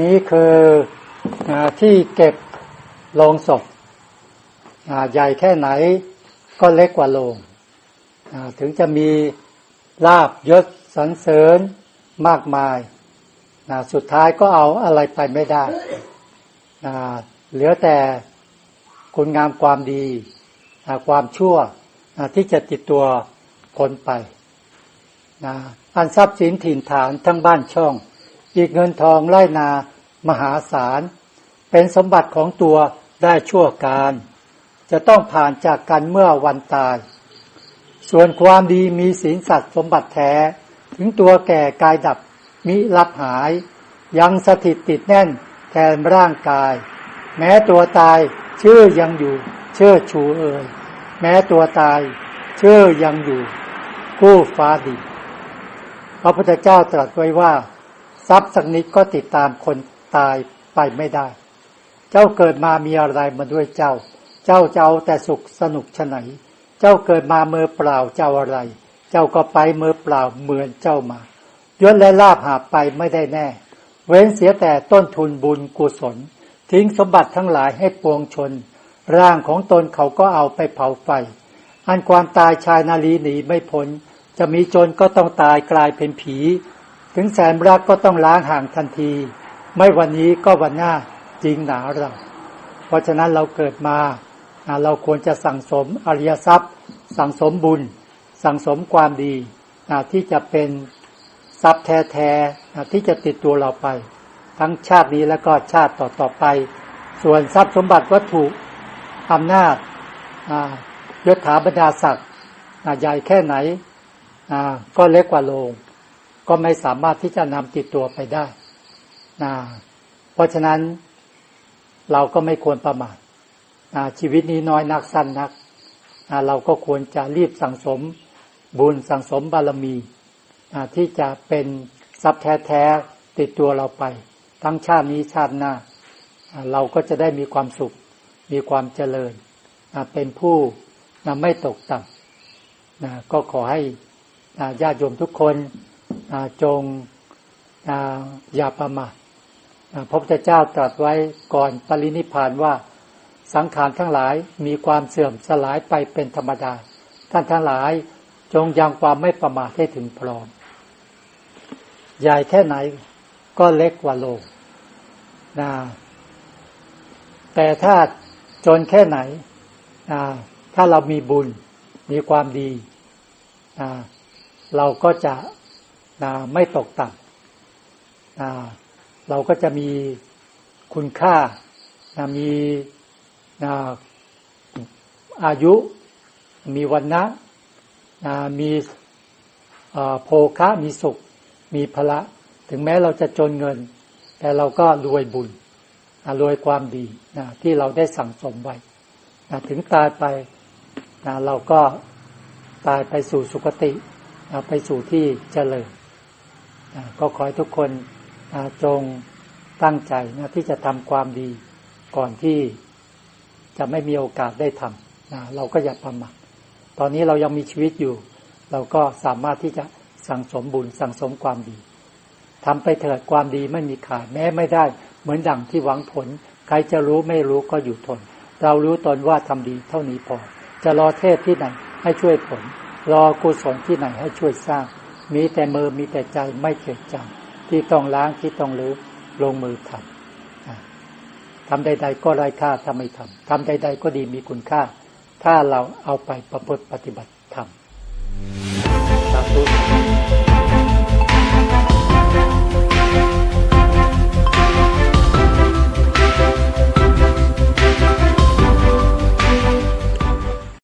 นี้คืออที่เก็บโลงศพใหญ่แค่ไหนก็เล็กกว่าโลงถึงจะมีลาบยศสรรเสริญมากมายสุดท้ายก็เอาอะไรไปไม่ได้เหลือแต่คุณงามความดีความชั่วที่จะติดตัวคนไปอันทรัพย์สินถิ่นฐานทั้งบ้านช่อง อีกเงินทองไล่นามหาศาล เป็นสมบัติของตัวได้ชั่วการ จะต้องผ่านจากกันเมื่อวันตาย ส่วนความดีมีศีลสัตว์สมบัติแท้ ถึงตัวแก่กายดับมิรับหาย ยังสถิตติดแน่นแทนร่างกาย แม้ตัวตายชื่อยังอยู่เชื่อชูเอ่ยแม้ตัวตายชื่อยังอยู่ กู้ฟ้าดิพระพุทธเจ้าตรัสไว้ว่า ทรัพย์สักนิดก็ติดตามคนตายไปไม่ได้ เจ้าเกิดมามีอะไรมาด้วยเจ้า เจ้าจะเอาแต่สุขสนุกชไหน เจ้าเกิดมาเมื่อเปล่าเจ้าอะไร เจ้าก็ไปเมื่อเปล่าเหมือนเจ้ามายศและลาภหาไปไม่ได้แน่ เว้นเสียแต่ต้นทุนบุญกุศล ทิ้งสมบัติทั้งหลายให้ปวงชน ร่างของตนเขาก็เอาไปเผาไฟ อันความตายชายนาลีหนีไม่พ้น จะมีจนก็ต้องตายกลายเป็นผี ถึงแสนรักก็ต้องล้างห่างทันที ไม่วันนี้ก็วันหน้าจริงหนาเรา เพราะฉะนั้นเราเกิดมาเราควรจะสั่งสมอริยทรัพย์ สั่งสมบุญ สั่งสมความดีที่จะเป็นทรัพย์แท้ๆที่จะติดตัวเราไป ทั้งชาตินี้และก็ชาติต่อๆไป ส่วนทรัพย์สมบัติวัตถุอำนาจยศถาบรรดาศักดิ์ใหญ่แค่ไหนก็เล็กกว่าโลง ก็ไม่สามารถที่จะนำติดตัวไปได้นะเพราะฉะนั้นเราก็ไม่ควรประมาทชีวิตนี้น้อยนักสั้นนักเราก็ควรจะรีบสั่งสมบุญสั่งสมบารมีที่จะเป็นทรัพย์แท้ๆติดตัวเราไป ทั้งชาตินี้ชาติหน้า เราก็จะได้มีความสุข มีความเจริญเป็นผู้ไม่ตกต่ำก็ขอให้ญาติโยมทุกคน จงอย่าประมาทพระพุทธเจ้าตรัสไว้ก่อนปรินิพานว่าสังขารทั้งหลายมีความเสื่อมสลายไปเป็นธรรมดา ท่านทั้งหลายจงยังความไม่ประมาทให้ถึงพร้อม ใหญ่แค่ไหนก็เล็กกว่าโลกนะแต่ถ้าจนแค่ไหนนะถ้าเรามีบุญมีความดีนะเราก็จะ ไม่ตกต่ำเราก็จะมีคุณค่ามีอายุ มีวันนะมีโภคะมีสุข มีพละ ถึงแม้เราจะจนเงิน แต่เราก็รวยบุญรวยความดีที่เราได้สั่งสมไว้ถึงตายไปเราก็ตายไปสู่สุคติไปสู่ที่เจริญ ก็ขอให้ทุกคนจงตั้งใจนะที่จะทำความดีก่อนที่จะไม่มีโอกาสได้ทำเราก็อย่าประมาทตอนนี้เรายังมีชีวิตอยู่ เราก็สามารถที่จะสั่งสมบุญสั่งสมความดีทำไปเถิดความดีไม่มีขาดแม้ไม่ได้ เหมือนดังที่หวังผล ใครจะรู้ไม่รู้ก็อยู่ทน เรารู้ตนว่าทำดีเท่านี้พอ จะรอเทพที่ไหนให้ช่วยผล รอกุศลที่ไหนให้ช่วยสร้าง มีแต่มือมีแต่ใจไม่เกิดจำที่ต้องล้างที่ต้องลืมลงมือทำทำใด ๆ ก็ไร้ค่าทำไม่ทำทำใด ๆ ก็ดีมีคุณค่า ถ้าเราเอาไปประพฤติปฏิบัติทำสาธุ